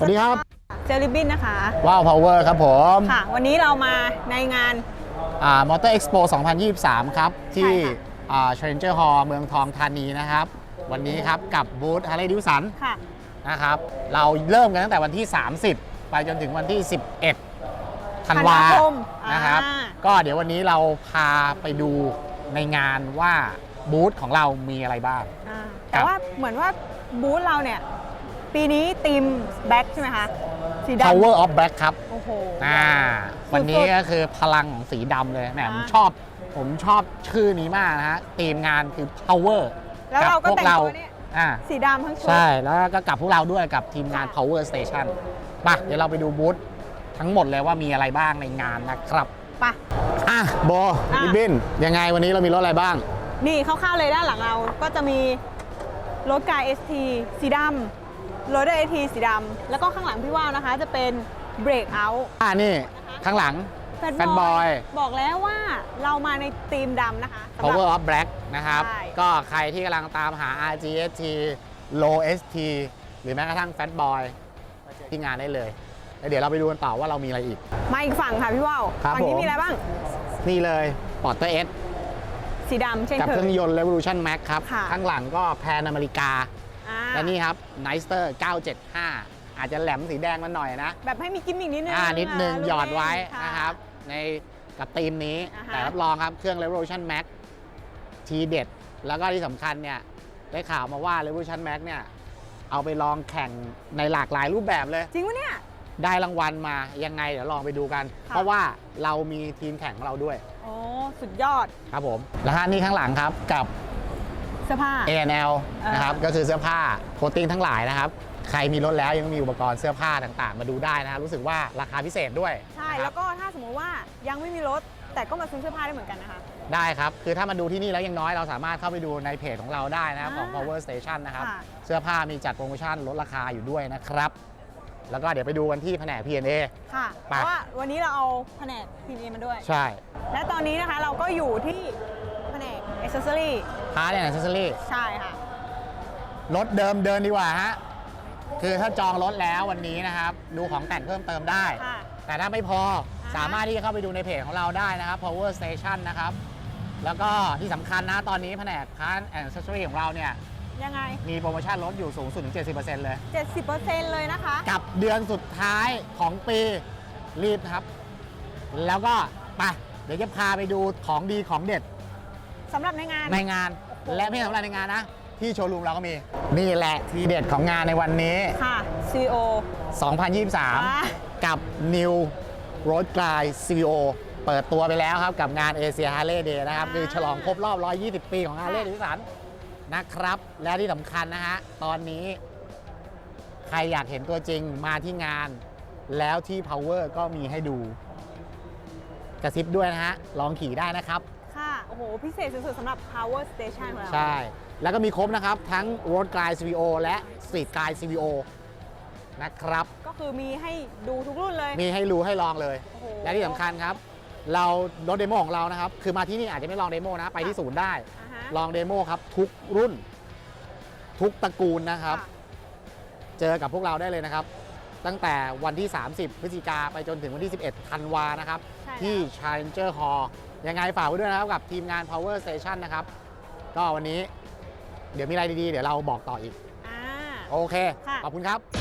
สวัสดีครับเจอริบบินนะคะว้าวพาวเวอร์ครับผมค่ะ วันนี้เรามาในงาน อ่ามอเตอร์เอ็กซ์โป2023 ครับ ที่ใช่ค่ะ อ่า Challenger Hall เมืองทองธานีนะครับ วันนี้ครับกับบูธ Harley Davidson ค่ะ นะครับ เราเริ่มกันตั้งแต่วันที่ 30 ไปจนถึงวันที่ 11ธันวาธันวาคมนะครับ อ่า ก็เดี๋ยววันนี้เราพาไปดูในงานว่าบูธของเรามีอะไรบ้าง อ่าครัแต่บว่าเหมือนว่าบูธเราเนี่ย ปีนี้ทีมแบ็คใช่ไหมคะสีดำ Power of Black ครับโอ้โห อ่าวันนี้ก็คือพลังของสีดำเลยแหมอ่าผมชอบ ผมชอบชื่อนี้มากนะฮะทีมงานคือ power แล้วเราก็พวกแต่งเราตัวเนี่ยอ่า สีดำทั้งชุด ใช่ แล้วก็กับพวกเราด้วยกับทีมงาน ค่ะ power station ไปเดี๋ยวเราไปดูบูธทั้งหมดเลยว่ามีอะไรบ้างในงานนะครับ ไปะอะโบอะพี่บินยังไงวันนี้เรามีรถอะไรบ้าง นี่คร่าวๆเลยด้านหลังเราก็จะมีรถกาย ST สีดำ รถไอทีสีดำแล้วก็ข้างหลังพี่ว่าวนะคะ จะเป็นเบรกเอาท์อ่านี่ข้างหลัง แฟนแฟนบอย บอกแล้วว่าเรามาในธีมดำนะคะสำหรับ power of black นะครับ ใช่ ก็ใครที่กำลังตามหา RGST low ST หรือแม้กระทั่ง fat boy ที่งานได้เลยแล้วเดี๋ยวเราไปดูกันต่อว่าเรามีอะไรอีก มาอีกฝั่งค่ะพี่ว่าวครับฝั่งนี้ผม มีอะไรบ้าง นี่เลยปอร์เตอร์เอสสีดำเช่นกับเคเครื่อยงยนต์ Revolution Max ครับ ค่ะ ข้างหลังก็แพนอเมริกาอ่า และนี่ครับ n i สเตอร์975 อาจจะแหลมสีแดงมาหน่อยนะ แบบให้มีกิมมิกนิดนึงอ่านิดนึงลูกหยอดไว้เล่นะครับ ในกับธีมนี้อ่าฮะแต่รับรองครับเครื่อง Revolution Max ทีเด็ด แล้วก็ที่สำคัญเนี่ย ได้ข่าวมาว่า Revolution Max เนี่ย เอาไปลองแข่งในหลากหลายรูปแบบเลย จริงวะเนี่ย ได้รางวัลมายังไงเดี๋ยวลองไปดูกันค่ะเพราะว่าเรามีทีมแข่งของเราด้วย โอ้ สุดยอด ครับผม แล้วฮะนี่ข้างหลังครับกับเสื้อผ้า A&L อ่านนะครับก็คือเสื้อผ้าโคตติ้งทั้งหลายนะครับ ใครมีรถแล้วยังมีอุปกรณ์เสื้อผ้าต่างๆ มาดูได้นะครับรู้สึกว่าราคาพิเศษด้วยใช่นะคแล้รับวก็ถ้าสมมติว่ายังไม่มีรถ แต่ก็มาซื้อเสื้อผ้าได้เหมือนกันนะคะ ได้ครับ คือถ้ามาดูที่นี่แล้วยังน้อยเราสามารถเข้าไปดูในเพจของเราได้นะครับของอ่า Power Station นะครับค่ะ เสื้อผ้ามีจัดโปรโมชั่นลดราคาอยู่ด้วยนะครับแล้วก็เดี๋ยวไปดูกันที่แผนก P&A ค่ะเพไป ราะว่าวันนี้เราเอาแผนกพีเมาด้วย ใช่ และตอนนี้นะคะเราก็อยู่ที่แผ นกอ c เซสซอรี่พาร์ทแอนด์เซอรี่ใช่ค่ะ รถเดิมเดินดีกว่าฮะ คือถ้าจองรถแล้ววันนี้นะครับ ดูของแต่งเพิ่มเติมได้ ค่ะแต่ถ้าไม่พออ่าสามารถที่จะเข้าไปดูในเพจของเราได้นะครับ Power Station นะครับ แล้วก็ที่สำคัญนะตอนนี้แผนกพาร์ทแอนด์เซอรี่ของเราเนี่ย ยังไง มีโปรโมชั่นลดอยู่สูงสุดถึง 70%เลย 70%เลยนะคะ กับเดือนสุดท้ายของปีรีบครับ แล้วก็ไปเดี๋ยวจะพาไปดูของดีของเด็ด สำหรับในงาน ในงานและไม่ใช่สำหรับในงานนะ ที่โชว์รูมเราก็มี นี่แหละทีเด็ดของงานในวันนี้ ค่ะ CEO 2023 กับ New Road Glide CVO เปิดตัวไปแล้วครับ กับงาน Asia Harley Day นะครับอ่าคือฉลองครบรอบ 120 ปีของ Harley Davidson นะครับ และที่สำคัญนะฮะ ตอนนี้ ใครอยากเห็นตัวจริงมาที่งาน แล้วที่ Power ก็มีให้ดู กระซิบด้วยนะฮะ ลองขี่ได้นะครับ ค่ะ โอ้โห พิเศษสุดๆสำหรับ Power Station ของเราใช่ แล้วก็มีครบนะครับ ทั้ง Road Glide CVO และ Street Glide CVO นะครับ ก็คือมีให้ดูทุกรุ่นเลย มีให้รู้ให้ลองเลย โอ้โห และที่สำคัญครับ เรารถเดโมของเรานะครับ คือมาที่นี่อาจจะไม่ลองเดโมนะ ไปที่ศูนย์ได้ อ่าฮะลองเดโมครับ ทุกรุ่น ทุกตระกูลนะครับ ค่ะเจอกับพวกเราได้เลยนะครับ ตั้งแต่วันที่ 30 พฤศจิกาไปจนถึงวันที่ 11ธันวานะครับ ใช่ที่ แล้ว Challenger Hall ยังไงฝากไว้ด้วยนะครับกับทีมงาน Power Station นะครับ ก็วันนี้เดี๋ยวมีอะไรดีๆ เดี๋ยวเราบอกต่ออีก อ่า โอเค ค่ะ ขอบคุณครับ